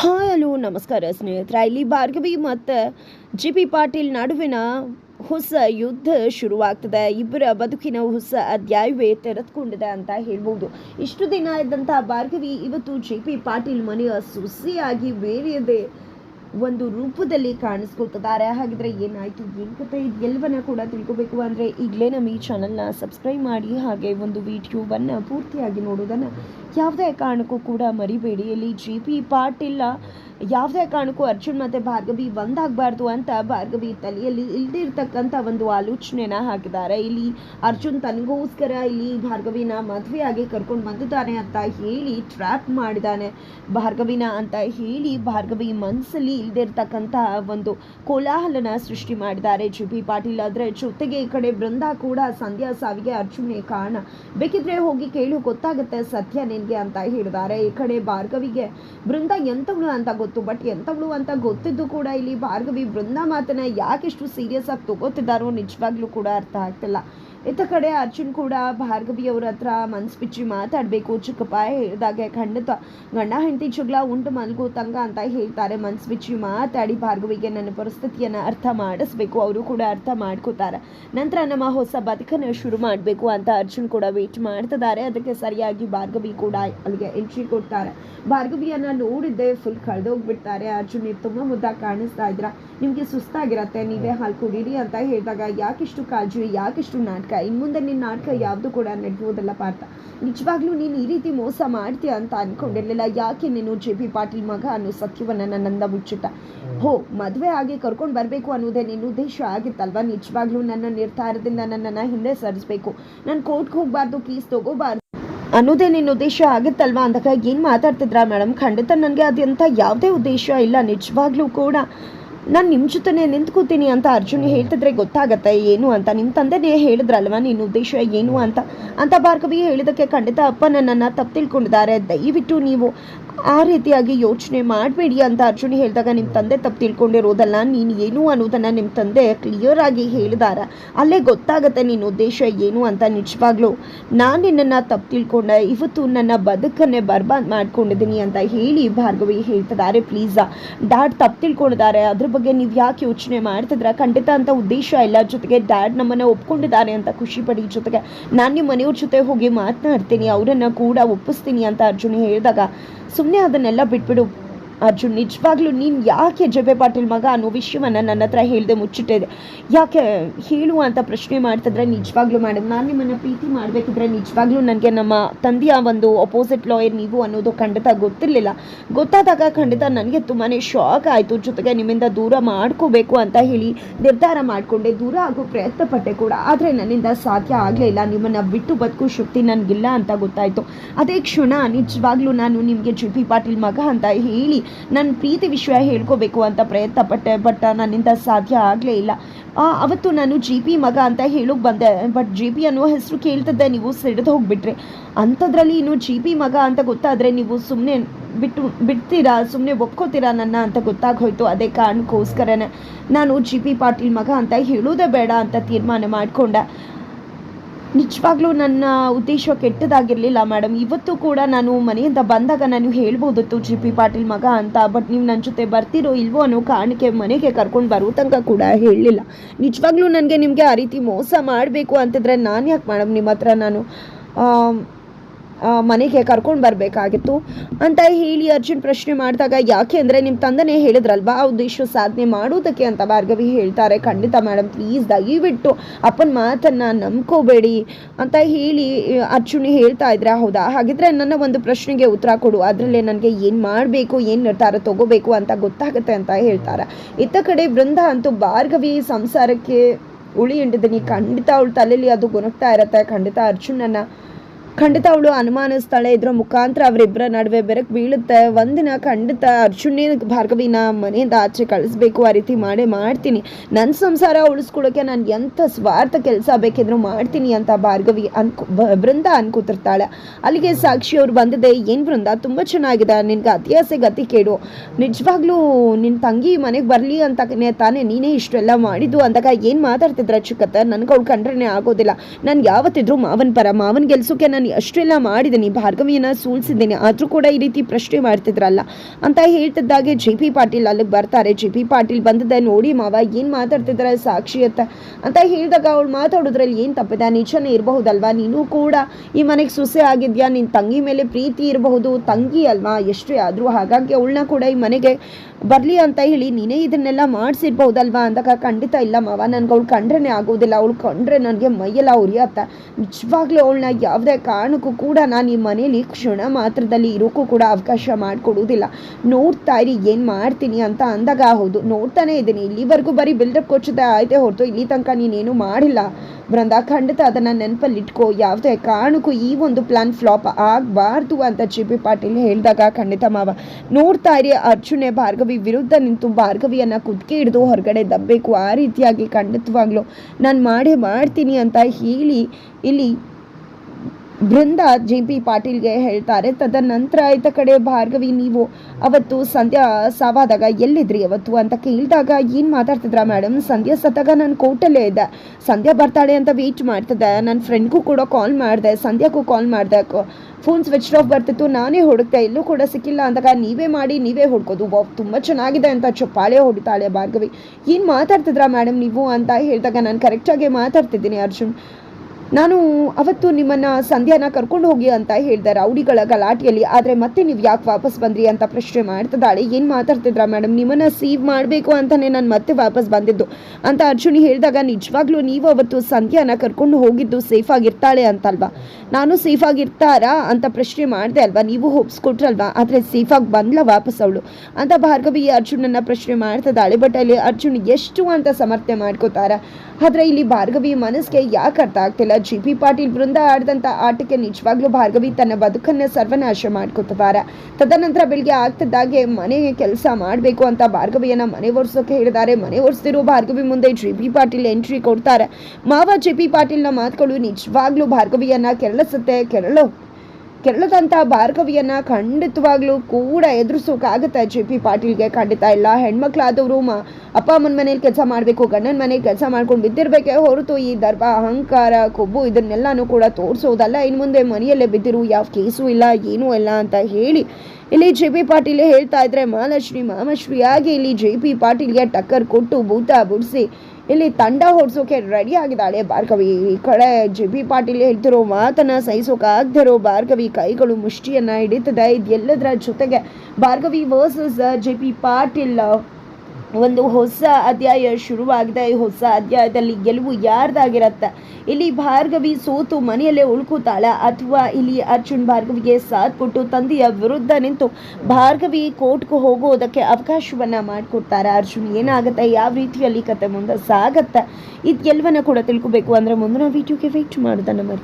Hi hello, ನಮಸ್ಕಾರ ಸ್ನೇಹಿತರ. ಇಲ್ಲಿ ಭಾರ್ಗವಿ ಮತ್ತು ಜಿ ಪಿ ಪಾಟೀಲ್ ನಡುವಿನ ಹೊಸ ಯುದ್ಧ ಶುರುವಾಗ್ತದೆ. ಇಬ್ಬರ ಬದುಕಿನ ಹೊಸ ಅಧ್ಯಾಯವೇ ತೆರೆದುಕೊಂಡಿದೆ ಅಂತ ಹೇಳ್ಬೋದು. ಇಷ್ಟು ದಿನ ಇದ್ದಂಥ ಭಾರ್ಗವಿ ಇವತ್ತು ಜಿ ಪಿ ಪಾಟೀಲ್ ಮನೆಯ ಸುಸಿಯಾಗಿ ಬೇರೆಯದೇ ಒಂದು ರೂಪದಲ್ಲಿ ಕಾಣಿಸ್ಕೊಳ್ತಿದ್ದಾರೆ. ಹಾಗಿದ್ರೆ ಏನಾಯ್ತು, ಏನ್ ಕತೆ ಎಲ್ಲವನ್ನ ಕೂಡ ತಿಳ್ಕೊಬೇಕು ಅಂದ್ರೆ ಈಗಲೇ ನಮ್ಮ ಈ ಚಾನಲ್ನ ಸಬ್ಸ್ಕ್ರೈಬ್ ಮಾಡಿ, ಹಾಗೆ ಒಂದು ವಿಡಿಯೋವನ್ನು ಪೂರ್ತಿಯಾಗಿ ನೋಡೋದನ್ನು ಯಾವುದೇ ಕಾರಣಕ್ಕೂ ಕೂಡ ಮರಿಬೇಡಿ. ಇಲ್ಲಿ ಜಿ ಪಿ ಪಾಟೀಲ್ ಯಾವುದೇ ಕಾರಣಕ್ಕೂ ಅರ್ಜುನ್ ಮತ್ತೆ ಭಾರ್ಗವಿ ಒಂದಾಗಬಾರ್ದು ಅಂತ ಭಾರ್ಗವಿ ತಲೆಯಲ್ಲಿ ಇಲ್ದಿರ್ತಕ್ಕಂಥ ಒಂದು ಆಲೋಚನೆನ ಹಾಕಿದ್ದಾರೆ. ಇಲ್ಲಿ ಅರ್ಜುನ್ ತನಗೋಸ್ಕರ ಇಲ್ಲಿ ಭಾರ್ಗವಿನ ಮದುವೆಯಾಗಿ ಕರ್ಕೊಂಡು ಬಂದಿದ್ದಾನೆ ಅಂತ ಹೇಳಿ ಟ್ರ್ಯಾಪ್ ಮಾಡಿದ್ದಾನೆ ಭಾರ್ಗವಿನ ಅಂತ ಹೇಳಿ ಭಾರ್ಗವಿ ಮನಸ್ಸಲ್ಲಿ ಇಲ್ದಿರ್ತಕ್ಕಂಥ ಒಂದು ಕೋಲಾಹಲನ ಸೃಷ್ಟಿ ಮಾಡಿದ್ದಾರೆ. ಜಿ ಪಿ ಪಾಟೀಲ್ ಅದರ ಜೊತೆಗೆ ಈ ಕಡೆ ಬೃಂದ ಕೂಡ ಸಂಧ್ಯಾ ಸಾವಿಗೆ ಅರ್ಜುನೇ ಕಾರಣ ಬೇಕಿದ್ರೆ ಹೋಗಿ ಕೇಳು, ಗೊತ್ತಾಗುತ್ತೆ ಸತ್ಯ ನಿನಗೆ ಅಂತ ಹೇಳಿದ್ದಾರೆ. ಈ ಕಡೆ ಭಾರ್ಗವಿಗೆ, ಬೃಂದ ಎಂಥವಳು ಅಂತ ಗೊತ್ತು. ಬಟ್ ಎಂಥವಳು ಅಂತ ಗೊತ್ತಿದ್ದು ಕೂಡ ಇಲ್ಲಿ ಭಾರ್ಗವಿ ಬೃಂದ ಮಾತನ್ನ ಯಾಕೆಷ್ಟು ಸೀರಿಯಸ್ ಆಗಿ ತಗೋತಿದ್ದಾರೋ ನಿಜವಾಗ್ಲೂ ಕೂಡ ಅರ್ಥ ಆಗ್ತಿಲ್ಲ. ಇತ್ತ ಕಡೆ ಅರ್ಜುನ್ ಕೂಡ ಭಾರ್ಗವಿ ಅವ್ರ ಹತ್ರ ಮನ್ಸು ಬಿಚ್ಚಿ ಮಾತಾಡಬೇಕು. ಚಿಕ್ಕಪ್ಪ ಹೇಳಿದಾಗೆ ಖಂಡಿತ ಗಂಡ, ಹೆಂಡತಿ ಜಗಳ ಉಂಟು ಮಲ್ಗೋ ತಂಗ ಅಂತ ಹೇಳ್ತಾರೆ. ಮನ್ಸು ಬಿಚ್ಚಿ ಮಾತಾಡಿ ಭಾರ್ಗವಿಗೆ ನನ್ನ ಪರಿಸ್ಥಿತಿಯನ್ನು ಅರ್ಥ ಮಾಡಿಸ್ಬೇಕು. ಅವರು ಕೂಡ ಅರ್ಥ ಮಾಡ್ಕೋತಾರೆ. ನಂತರ ನಮ್ಮ ಹೊಸ ಬದುಕನ್ನು ಶುರು ಮಾಡಬೇಕು ಅಂತ ಅರ್ಜುನ್ ಕೂಡ ವೇಟ್ ಮಾಡ್ತಿದ್ದಾರೆ. ಅದಕ್ಕೆ ಸರಿಯಾಗಿ ಭಾರ್ಗವಿ ಕೂಡ ಅಲ್ಲಿಗೆ ಎಂಟ್ರಿ ಕೊಡ್ತಾರೆ. ಭಾರ್ಗವಿಯನ್ನ ನೋಡಿದ್ದೆ ಫುಲ್ ಕಳೆದೋಗ್ಬಿಡ್ತಾರೆ. ಅರ್ಜುನ್, ನೀವು ತುಂಬ ಮುದ್ದಾಗಿ ಕಾಣಿಸ್ತಾ ಇದ್ರ ನಿಮಗೆ ಸುಸ್ತಾಗಿರತ್ತೆ. ನೀವೇ ಹಾಲು ಕುಡೀರಿ ಅಂತ ಹೇಳಿದಾಗ ಯಾಕಿಷ್ಟು ಕಾಳಜಿ, ಯಾಕಿಷ್ಟು ನಾಟಕ ಇನ್ನು ಮುಂದೆ ನಿನ್ನ ನಾಟಕ ಯಾವುದು ಕೂಡ ನಡೆಯುವುದಲ್ಲ ಪಾರ್ಥ. ನಿಜವಾಗ್ಲೂ ನೀನು ಈ ರೀತಿ ಮೋಸ ಮಾಡ್ತೀಯ ಅಂತ ಅನ್ಕೊಂಡಿರ್ಲಿಲ್ಲ. ಯಾಕೆ ನೀನು ಜೆ ಪಿ ಪಾಟೀಲ್ ಮಗ ಅನ್ನೋ ಸತ್ಯವನ್ನ ನನ್ನಿಂದ ಮುಚ್ಚಿಟ್ಟ? ಹೋ, ಮದುವೆ ಆಗಿ ಕರ್ಕೊಂಡು ಬರಬೇಕು ಅನ್ನೋದೇ ನಿನ್ನ ಉದ್ದೇಶ ಆಗಿತ್ತಲ್ವಾ? ನಿಜವಾಗ್ಲೂ ನನ್ನ ನಿರ್ಧಾರದಿಂದ ನನ್ನನ್ನು ಹಿಂದೆ ಸರಿಸಬೇಕು. ನಾನು ಕೋರ್ಟ್ಗೆ ಹೋಗಬಾರ್ದು ಕೇಸ್ ತಗೋಬಾರ್ದು ಅನ್ನೋದೇ ನಿನ್ನ ಉದ್ದೇಶ ಆಗುತ್ತಲ್ವಾ? ಅಂದಾಗ ಏನು ಮಾತಾಡ್ತಿದ್ರಾ ಮೇಡಮ್ ಖಂಡಿತ ನನಗೆ ಅದಂತ ಯಾವುದೇ ಉದ್ದೇಶ ಇಲ್ಲ. ನಿಜವಾಗ್ಲೂ ಕೂಡ ನಾನು ನಿಮ್ಮ ಜೊತೆನೇ ನಿಂತ್ಕೋತೀನಿ ಅಂತ ಅರ್ಜುನ್ ಹೇಳ್ತಿದ್ರೆ ಗೊತ್ತಾಗತ್ತೆ, ಏನು ಅಂತ. ನಿಮ್ಮ ತಂದೆನೇ ಹೇಳಿದ್ರಲ್ವಾ ನಿನ್ನ ಉದ್ದೇಶ ಏನು ಅಂತ? ಅಂತ ಭಾರ್ಗವಿ ಹೇಳಿದಕ್ಕೆ ಖಂಡಿತ ಅಪ್ಪ ನನ್ನನ್ನು ತಪ್ಪು ತಿಳ್ಕೊಂಡಿದ್ದಾರೆ. ದಯವಿಟ್ಟು ನೀವು ಆ ರೀತಿಯಾಗಿ ಯೋಚನೆ ಮಾಡಬೇಡಿ ಅಂತ ಅರ್ಜುನ್ ಹೇಳಿದಾಗ ನಿಮ್ಮ ತಂದೆ ತಪ್ಪು ತಿಳ್ಕೊಂಡಿರೋದಲ್ಲ, ನೀನು ಏನು ಅನ್ನೋದನ್ನು ನಿಮ್ಮ ತಂದೆ ಕ್ಲಿಯರ್ ಆಗಿ ಹೇಳಿದಾರ. ಅಲ್ಲೇ ಗೊತ್ತಾಗತ್ತೆ ನಿನ್ನ ಉದ್ದೇಶ ಏನು ಅಂತ ನಿಜವಾಗ್ಲೂ. ನಾನು ನಿನ್ನನ್ನು ತಪ್ಪು ತಿಳ್ಕೊಂಡೆ, ಇವತ್ತು ನನ್ನ ಬದುಕನ್ನೇ ಬರ್ಬಾದ್ ಮಾಡ್ಕೊಂಡಿದ್ದೀನಿ ಅಂತ ಹೇಳಿ ಭಾರ್ಗವಿ ಹೇಳ್ತಿದ್ದಾರೆ. ಪ್ಲೀಸ್ ಡ್ಯಾಡ್ ತಪ್ಪು ತಿಳ್ಕೊಂಡಿದ್ದಾರೆ. ಅದ್ರ ಬಗ್ಗೆ ನೀವು ಯಾಕೆ ಯೋಚನೆ ಮಾಡ್ತಿದ್ರ? ಖಂಡಿತ ಅಂತ ಉದ್ದೇಶ ಇಲ್ಲ. ಜೊತೆಗೆ ಡ್ಯಾಡ್ ನಮ್ಮನ್ನು ಒಪ್ಕೊಂಡಿದ್ದಾರೆ ಅಂತ ಖುಷಿ ಪಡಿ. ಜೊತೆಗೆ ನಾನು ನಿಮ್ಮ ಮನೆಯವ್ರ ಜೊತೆ ಹೋಗಿ ಮಾತನಾಡ್ತೀನಿ. ಅವರನ್ನು ಕೂಡ ಒಪ್ಪಿಸ್ತೀನಿ ಅಂತ ಅರ್ಜುನ್ ಹೇಳಿದಾಗ ಸುಮ್ಮನೆ ಅದನ್ನೆಲ್ಲ ಬಿಟ್ಬಿಡು. ಅರ್ಜುನ್, ನಿಜವಾಗ್ಲೂ ನೀನು ಯಾಕೆ ಜಬೆ ಪಾಟೀಲ್ ಮಗ ಅನ್ನೋ ವಿಷಯವನ್ನು ನನ್ನ ಹತ್ರ ಹೇಳ್ದೆ ಮುಚ್ಚಿಟ್ಟಿದೆ ಯಾಕೆ ಹೇಳು ಅಂತ ಪ್ರಶ್ನೆ ಮಾಡ್ತಿದ್ರೆ ನಿಜವಾಗ್ಲೂ ಮೇಡಮ್ ನಾನು ನಿಮ್ಮನ್ನು ಪ್ರೀತಿ ಮಾಡಬೇಕಿದ್ರೆ ನಿಜವಾಗ್ಲೂ ನನಗೆ ನಮ್ಮ ತಂದೆಯ ಒಂದು ಅಪೋಸಿಟ್ ಲಾಯರ್ ನೀವು ಅನ್ನೋದು ಖಂಡಿತ ಗೊತ್ತಿರಲಿಲ್ಲ. ಗೊತ್ತಾದಾಗ ಖಂಡಿತ ನನಗೆ ತುಂಬಾ ಶಾಕ್ ಆಯಿತು. ಜೊತೆಗೆ ನಿಮ್ಮಿಂದ ದೂರ ಮಾಡ್ಕೋಬೇಕು ಅಂತ ಹೇಳಿ ನಿರ್ಧಾರ ಮಾಡಿಕೊಂಡೆ. ದೂರ ಆಗೋ ಪ್ರಯತ್ನ ಪಟ್ಟೆ ಕೂಡ. ಆದರೆ ನನ್ನಿಂದ ಸಾಧ್ಯ ಆಗಲೇ ಇಲ್ಲ. ನಿಮ್ಮನ್ನು ಬಿಟ್ಟು ಬದುಕು ಶಕ್ತಿ ನನಗಿಲ್ಲ ಅಂತ ಗೊತ್ತಾಯಿತು. ಅದೇ ಕ್ಷಣ ನಿಜವಾಗ್ಲೂ ನಾನು ನಿಮಗೆ ಜುಬಿ ಪಾಟೀಲ್ ಮಗ ಅಂತ ಹೇಳಿ ನನ್ನ ಪ್ರೀತಿ ವಿಷಯ ಹೇಳ್ಕೋಬೇಕು ಅಂತ ಪ್ರಯತ್ನ ಪಟ್ಟೆ ಬಟ್ ನನ್ನಿಂದ ಸಾಧ್ಯ ಆಗಲೇ ಇಲ್ಲ. ಅವತ್ತು ನಾನು ಜಿ ಪಿ ಮಗ ಅಂತ ಹೇಳೋಕೆ ಬಂದೆ ಬಟ್ ಜಿ ಪಿ ಅನ್ನೋ ಹೆಸರು ಕೇಳ್ತಿದ್ದೆ, ನೀವು ಸಿಡಿದು ಹೋಗ್ಬಿಟ್ರಿ. ಅಂಥದ್ರಲ್ಲಿ ಇನ್ನು ಜಿ ಪಿ ಮಗ ಅಂತ ಗೊತ್ತಾದರೆ ನೀವು ಸುಮ್ಮನೆ ಬಿಟ್ಟು, ಬಿಡ್ತೀರಾ ಸುಮ್ಮನೆ ಒಪ್ಕೋತೀರಾ ನನ್ನ ಅಂತ ಗೊತ್ತಾಗೋಯ್ತು ಅದೇ ಕಾರಣಕ್ಕೋಸ್ಕರನೇ. ನಾನು ಜಿ ಪಿ ಪಾಟೀಲ್ ಮಗ ಅಂತ ಹೇಳೋದೇ ಬೇಡ ಅಂತ ತೀರ್ಮಾನ ಮಾಡಿಕೊಂಡೆ. ನಿಜವಾಗ್ಲೂ ನನ್ನ ಉದ್ದೇಶ ಕೆಟ್ಟದಾಗಿರಲಿಲ್ಲ ಮೇಡಮ್ ಇವತ್ತು ಕೂಡ ನಾನು ಮನೆಯಿಂದ ಬಂದಾಗ ನಾನು ಹೇಳ್ಬೋದಿತ್ತು ಜಿ ಪಿ ಪಾಟೀಲ್ ಮಗ ಅಂತ. ಬಟ್ ನೀವು ನನ್ನ ಜೊತೆ ಬರ್ತಿರೋ ಇಲ್ವೋ ಅನ್ನೋ ಕಾರಣಕ್ಕೆ ಮನೆಗೆ ಕರ್ಕೊಂಡು ಬರೋ ತನಕ ಕೂಡ ಹೇಳಲಿಲ್ಲ. ನಿಜವಾಗ್ಲೂ ನನಗೆ ನಿಮಗೆ ಆ ರೀತಿ ಮೋಸ ಮಾಡಬೇಕು ಅಂತಿದ್ರೆ ನಾನು ಯಾಕೆ ಮೇಡಮ್ ನಿಮ್ಮ ಹತ್ರ ನಾನು ಮನೆಗೆ ಕರ್ಕೊಂಡು ಬರಬೇಕಾಗಿತ್ತು ಅಂತ ಹೇಳಿ ಅರ್ಜುನ್ ಪ್ರಶ್ನೆ ಮಾಡಿದಾಗ, ಯಾಕೆ ಅಂದರೆ ನಿಮ್ಮ ತಂದೆನೇ ಹೇಳಿದ್ರಲ್ವಾ? ಆ ಉದ್ದೇಶ ಸಾಧನೆ ಮಾಡೋದಕ್ಕೆ ಅಂತ ಭಾರ್ಗವಿ ಹೇಳ್ತಾರೆ, ಖಂಡಿತ ಮೇಡಮ್ ಪ್ಲೀಸ್ ದಯವಿಟ್ಟು ಅಪ್ಪನ ಮಾತನ್ನು ನಂಬ್ಕೋಬೇಡಿ. ಅಂತ ಹೇಳಿ ಅರ್ಜುನ್ ಹೇಳ್ತಾ ಇದ್ರೆ, ಹೌದಾ? ಹಾಗಿದ್ರೆ ನನ್ನ ಒಂದು ಪ್ರಶ್ನೆಗೆ ಉತ್ತರ ಕೊಡು. ಅದರಲ್ಲೇ ನನಗೆ ಏನು ಮಾಡಬೇಕು, ಏನು ನಿರ್ಧಾರ ತಗೋಬೇಕು ಅಂತ ಗೊತ್ತಾಗುತ್ತೆ ಅಂತ ಹೇಳ್ತಾರೆ. ಇತ್ತ ಕಡೆ ಬೃಂದ ಅಂತೂ ಭಾರ್ಗವಿ ಸಂಸಾರಕ್ಕೆ ಉಳಿ ಹಿಂಡಿದ್ದೀನಿ ಖಂಡಿತ ಅವಳ ತಲೆಯಲ್ಲಿ ಅದು ಗೊನಗ್ತಾ ಇರತ್ತೆ. ಖಂಡಿತ ಅರ್ಜುನನ್ನು ಖಂಡಿತ ಅವಳು ಅನುಮಾನಿಸ್ತಾಳೆ ಇದ್ರ ಮುಖಾಂತರ ಅವರಿಬ್ಬರ ನಡುವೆ ಬೆರಕ್ ಬೀಳುತ್ತೆ. ಒಂದಿನ ಖಂಡಿತ ಅರ್ಜುನೇ ಭಾರ್ಗವಿನ ಮನೆಯಿಂದ ಆಚೆ ಕಳಿಸ್ಬೇಕು, ಆ ರೀತಿ ಮಾಡೇ ಮಾಡ್ತೀನಿ. ನನ್ನ ಸಂಸಾರ ಉಳಿಸ್ಕೊಳ್ಳೋಕೆ ನಾನು ಎಂಥ ಸ್ವಾರ್ಥ ಕೆಲಸ ಬೇಕಿದ್ರು ಮಾಡ್ತೀನಿ ಅಂತ ಭಾರ್ಗವಿ ಅನ್ಕೊ ಬೃಂದ ಅನ್ಕೋತಿರ್ತಾಳೆ. ಅಲ್ಲಿಗೆ ಸಾಕ್ಷಿ ಅವ್ರು ಬಂದಿದೆ. ಏನು ಬೃಂದ ತುಂಬ ಚೆನ್ನಾಗಿದೆ. ನಿನ್ಗೆ ಅತಿಯಾಸೆ ಗತಿ ಕೇಡು. ನಿಜವಾಗ್ಲೂ ನಿನ್ನ ತಂಗಿ ಮನೆಗೆ ಬರಲಿ ಅಂತ ತಾನೇ. ನೀನೇ ಇಷ್ಟೆಲ್ಲ ಮಾಡಿದ್ದು ಅಂದಾಗ ಏನು ಮಾತಾಡ್ತಿದ್ರ ಚಿಕ್ಕತ್ತ? ನನಗೆ ಅವ್ಳು ಕಂಡ್ರೆ ಆಗೋದಿಲ್ಲ. ನಾನು ಯಾವತ್ತಿದ್ರು ಮಾವನ ಪರ, ಮಾವನ ಗೆಲ್ಸೋಕೆ ನಾನು ನಾನು ಅಷ್ಟೆಲ್ಲ ಮಾಡಿದ್ದೀನಿ ಭಾರ್ಗವಿಯನ್ನು ಸೋಲಿಸಿದ್ದೇನೆ. ಆದರೂ ಕೂಡ ಈ ರೀತಿ ಪ್ರಶ್ನೆ ಮಾಡ್ತಿದ್ರಲ್ಲ? ಅಂತ ಹೇಳ್ತಿದ್ದಾಗೆ ಜೆ ಪಿ ಪಾಟೀಲ್. ಅಲ್ಲಿಗೆ ಬರ್ತಾರೆ. ಜೆ ಪಿ ಪಾಟೀಲ್ ಬಂದದ. ನೋಡಿ ಮಾವ, ಏನು ಮಾತಾಡ್ತಿದ್ರ ಸಾಕ್ಷಿ ಅಂತ. ಅಂತ ಹೇಳಿದಾಗ ಅವಳು ಮಾತಾಡೋದ್ರಲ್ಲಿ ಏನು ತಪ್ಪಿದೆ? ನಿಜನೇ ಇರಬಹುದಲ್ವಾ? ನೀನು ಕೂಡ ಈ ಮನೆಗೆ ಸೊಸೆ ಆಗಿದ್ಯಾ? ನಿನ್ನ ತಂಗಿ ಮೇಲೆ ಪ್ರೀತಿ ಇರಬಹುದು. ತಂಗಿ ಅಲ್ವಾ? ಎಷ್ಟೇ ಆದರೂ ಹಾಗಾಗಿ ಅವಳನ್ನ ಕೂಡ ಈ ಮನೆಗೆ ಬರಲಿ ಅಂತ ಹೇಳಿ ನೀನೇ ಇದನ್ನೆಲ್ಲ ಮಾಡಿಸಿರ್ಬಹುದಲ್ವಾ? ಅಂದಾಗ ಖಂಡಿತ ಇಲ್ಲ ಮಾವ. ನನ್ಗೆ ಅವಳು ಕಂಡ್ರೇ ಆಗೋದಿಲ್ಲ. ಅವಳು ಕಂಡ್ರೆ ನನಗೆ ಮೈಯೆಲ್ಲ ಉರಿಯತ್ತೆ. ನಿಜವಾಗ್ಲೂ ಅವಳನ್ನ ಯಾವುದೇ ಕಾರಣಕ್ಕೂ ಕೂಡ ನಾನು ಈ ಮನೇಲಿ ಕ್ಷಣ ಮಾತ್ರದಲ್ಲಿ ಇರೋಕ್ಕೂ ಕೂಡ ಅವಕಾಶ ಮಾಡಿಕೊಡುವುದಿಲ್ಲ. ನೋಡ್ತಾ ಇರಿ, ಏನು ಮಾಡ್ತೀನಿ ಅಂತ ಅಂದಾಗ ಹೌದು. ನೋಡ್ತಾನೆ ಇದ್ದೀನಿ. ಇಲ್ಲಿವರೆಗೂ ಬರೀ ಬಿಲ್ಡಪ್ ಕೊಚ್ಚದ ಆಯ್ತೆ ಹೊರತು ಇಲ್ಲಿ ತನಕ ನೀನೇನು ಮಾಡಿಲ್ಲ. ಬೃಂದ ಖಂಡಿತ ಅದನ್ನು ನೆನಪಲ್ಲಿ ಇಟ್ಕೋ ಯಾವುದೇ ಕಾರಣಕ್ಕೂ ಈ ಒಂದು ಪ್ಲಾನ್ ಫ್ಲಾಪ್ ಆಗಬಾರ್ದು ಅಂತ ಜಿ ಪಿ ಪಾಟೀಲ್ ಹೇಳಿದಾಗ ಖಂಡಿತ ಮಾವ. ನೋಡ್ತಾ ಇರಿ, ಅರ್ಜುನೆ ಭಾರ್ಗವಿ ವಿರುದ್ಧ ನಿಂತು ಭಾರ್ಗವಿಯನ್ನು ಕುದ್ಕೆ ಹಿಡಿದು ಹೊರಗಡೆ ದಬ್ಬಬೇಕು ಆ ರೀತಿಯಾಗಿ ಖಂಡಿತವಾಗ್ಲೂ ನಾನು ಮಾಡೇ ಮಾಡ್ತೀನಿ ಅಂತ ಹೇಳಿ, ಇಲ್ಲಿ ಬೃಂದ ಜೆ ಪಿ ಪಾಟೀಲ್ಗೆ ಹೇಳ್ತಾರೆ, ತದನಂತರ ಆಯ್ತ ಕಡೆ ಭಾರ್ಗವಿ, ನೀವು ಅವತ್ತು ಸಂಧ್ಯಾ ಸಾವಾದಾಗ ಎಲ್ಲಿದ್ರಿ ಅವತ್ತು ಅಂತ ಕೇಳಿದಾಗ, ಏನು ಮಾತಾಡ್ತಿದ್ರ ಮೇಡಮ್ ಸಂಧ್ಯಾ ಸತ್ತಾಗ ನಾನು ಕೋರ್ಟಲ್ಲೇ ಇದ್ದೆ. ಸಂಧ್ಯಾ ಬರ್ತಾಳೆ ಅಂತ ವೇಟ್ ಮಾಡ್ತಿದ್ದೆ. ನನ್ನ ಫ್ರೆಂಡ್ಗೂ ಕೂಡ ಕಾಲ್ ಮಾಡಿದೆ. ಸಂಧ್ಯಾಗೂ ಕಾಲ್ ಮಾಡಿದೆ. ಫೋನ್ ಸ್ವಿಚ್ ಆಫ್ ಬರ್ತಿತ್ತು. ನಾನೇ ಹುಡುಕ್ತೆ ಎಲ್ಲೂ ಕೂಡ ಸಿಕ್ಕಿಲ್ಲ ಅಂದಾಗ ನೀವೇ ಮಾಡಿ, ನೀವೇ ಹುಡ್ಕೋದು. ಬಾಬ್ ತುಂಬ ಚೆನ್ನಾಗಿದೆ ಅಂತ ಚೊಪ್ಪಾಳೆ ಹೊಡಿತಾಳೆ ಭಾರ್ಗವಿ. ಏನು ಮಾತಾಡ್ತಿದ್ರಾ ಮೇಡಮ್ ನೀವು ಅಂತ ಹೇಳಿದಾಗ ನಾನು ಕರೆಕ್ಟಾಗಿ ಮಾತಾಡ್ತಿದ್ದೀನಿ ಅರ್ಜುನ್. ನಾನು ಅವತ್ತು ನಿಮ್ಮನ್ನು ಸಂಧ್ಯಾನ ಕರ್ಕೊಂಡು ಹೋಗಿ ಅಂತ ಹೇಳಿದೆ ರೌಡಿಗಳ ಗಲಾಟೆಯಲ್ಲಿ, ಆದರೆ ಮತ್ತೆ ನೀವು ಯಾಕೆ ವಾಪಸ್ ಬಂದ್ರಿ ಅಂತ ಪ್ರಶ್ನೆ ಮಾಡ್ತಿದ್ದಾಳೆ. ಏನು ಮಾತಾಡ್ತಿದ್ರಾ ಮೇಡಮ್ ನಿಮ್ಮನ್ನು ಸೇವ್ ಮಾಡಬೇಕು ಅಂತಲೇ ನಾನು ಮತ್ತೆ ವಾಪಸ್ ಬಂದಿದ್ದು. ಅಂತ ಅರ್ಜುನಿ ಹೇಳಿದಾಗ, ನಿಜವಾಗ್ಲೂ ನೀವು ಅವತ್ತು ಸಂಧ್ಯಾನ ಕರ್ಕೊಂಡು ಹೋಗಿದ್ದು ಸೇಫ್ ಆಗಿರ್ತಾಳೆ ಅಂತಲ್ವಾ? ನಾನು ಸೇಫ್ ಆಗಿರ್ತಾರಾ ಅಂತ ಪ್ರಶ್ನೆ ಮಾಡಿದೆ ಅಲ್ವಾ? ನೀವು ಒಪ್ಸ್ಕೊಟ್ರಲ್ವಾ ಆದರೆ ಸೇಫಾಗಿ ಬಂದ್ಲ ವಾಪಸ್ ಅವಳು ಅಂತ ಭಾರ್ಗವಿ ಅರ್ಜುನನ್ನ ಪ್ರಶ್ನೆ ಮಾಡ್ತಿದ್ದಾಳೆ. ಬಟ್ ಅಲ್ಲಿ ಅರ್ಜುನ್ ಎಷ್ಟು ಅಂತ ಸಮರ್ಥನೆ ಮಾಡ್ಕೋತಾರ? ಆದ್ರೆ ಇಲ್ಲಿ ಭಾರ್ಗವಿ ಮನಸ್ಸಿಗೆ ಯಾಕೆ ಅರ್ಥ ಆಗ್ತಿಲ್ಲ? ಜಿ ಪಿ ಪಾಟೀಲ್ ವೃಂದ ಆಡಿದಂಥ ಆಟಕ್ಕೆ ನಿಜವಾಗ್ಲೂ ಭಾರ್ಗವಿ ತನ್ನ ಬದುಕನ್ನ ಸರ್ವನಾಶ ಮಾಡ್ಕೊತವಾರ. ತದನಂತರ ಬೆಳಿಗ್ಗೆ ಆಗ್ತಿದ್ದಾಗೆ ಮನೆಗೆ ಕೆಲಸ ಮಾಡಬೇಕು ಅಂತ ಭಾರ್ಗವಿಯನ್ನ ಮನೆ ಒರೆಸೋಕೆ ಹೇಳಿದ್ದಾರೆ. ಮನೆ ಒರೆಸಿರೋ ಭಾರ್ಗವಿ ಮುಂದೆ ಜಿ ಪಿ ಪಾಟೀಲ್ ಎಂಟ್ರಿ ಕೊಡ್ತಾರೆ. ಮಾವ ಜಿ ಪಿ ಪಾಟೀಲ್ನ ಮಾತುಗಳು ನಿಜವಾಗ್ಲೂ ಭಾರ್ಗವಿಯನ್ನ ಕೆರಳಿಸುತ್ತೆ, ಕೆರಳು ಕೆರಳದಂಥ ಭಾರ್ಗವಿಯನ್ನ ಖಂಡಿತವಾಗ್ಲೂ ಕೂಡ ಎದುರಿಸೋಕ್ಕಾಗುತ್ತೆ ಜೆ ಪಿ ಪಾಟೀಲ್ಗೆ ಖಂಡಿತ ಇಲ್ಲ. ಹೆಣ್ಮಕ್ಳಾದವರು ಮ, ಅಪ್ಪ ಅಮ್ಮನ ಮನೇಲಿ ಕೆಲಸ ಮಾಡಬೇಕು, ಗಂಡನ ಮನೆ ಕೆಲಸ ಮಾಡ್ಕೊಂಡು ಬಿದ್ದಿರ್ಬೇಕೆ ಹೊರತು ಈ ದರ್ಭ ಅಹಂಕಾರ, ಕೊಬ್ಬು ಇದನ್ನೆಲ್ಲನೂ ಕೂಡ ತೋರಿಸೋದಲ್ಲ. ಇನ್ನು ಮುಂದೆ ಮನೆಯಲ್ಲೇ ಬಿದ್ದಿರು ಯಾವ ಕೇಸು ಇಲ್ಲ, ಏನೂ ಇಲ್ಲ ಅಂತ ಹೇಳಿ ಇಲ್ಲಿ ಜೆ ಪಿ ಪಾಟೀಲ್ ಹೇಳ್ತಾ ಇದ್ರೆ ಮಹಾಲಕ್ಷ್ಮಿ ಮಾಮಶ್ರೀಯಾಗಿ ಇಲ್ಲಿ ಜೆ ಪಿ ಪಾಟೀಲ್ಗೆ ಟಕ್ಕರ್ ಕೊಟ್ಟು ಭೂತ ಬುಡಿಸಿ ಇಲ್ಲಿ ತಂಡ ಹೊಡ್ಸೋಕೆ ರೆಡಿ ಆಗಿದ್ದಾಳೆ ಭಾರ್ಗವಿ. ಈ ಕಡೆ ಜೆ ಪಿ ಪಾಟೀಲ್ ಹೇಳ್ತಿರೋ ಮಾತನ್ನ ಸಹಿಸೋಕಾಗ್ದಿರೋ ಭಾರ್ಗವಿ ಕೈಗಳು ಮುಷ್ಟಿಯನ್ನ ಹಿಡಿತದೆ. ಇದೆಲ್ಲದರ ಜೊತೆಗೆ Bhargavi versus J P Patil ಒಂದು ಹೊಸ ಅಧ್ಯಾಯ ಶುರುವಾಗಿದೆ. ಈ ಹೊಸ ಅಧ್ಯಾಯದಲ್ಲಿ ಗೆಲುವು ಯಾರ್ದಾಗಿರತ್ತೆ? ಇಲ್ಲಿ ಭಾರ್ಗವಿ ಸೋತು ಮನೆಯಲ್ಲೇ ಉಳ್ಕೋತಾಳ. ಅಥವಾ ಇಲ್ಲಿ ಅರ್ಜುನ್ ಭಾರ್ಗವಿಗೆ ಸಾಥ್ ಕೊಟ್ಟು ತಂದೆಯ ವಿರುದ್ಧ ನಿಂತು ಭಾರ್ಗವಿ ಕೋರ್ಟ್ಗೆ ಹೋಗೋದಕ್ಕೆ ಅವಕಾಶವನ್ನ ಮಾಡಿಕೊಡ್ತಾರೆ. ಅರ್ಜುನ್, ಏನಾಗುತ್ತೆ? ಯಾವ ರೀತಿಯಲ್ಲಿ ಕತೆ ಮುಂದೆ ಸಾಗತ್ತೆ? ಗೆಲುವನ್ನು ಕೂಡ ತಿಳ್ಕೊಬೇಕು. ಅಂದ್ರೆ ಮುಂದಿನ ವೀಡಿಯೋಗೆ ವೆಯ್ಟ್ ಮಾಡೋದನ್ನ ಮರಿ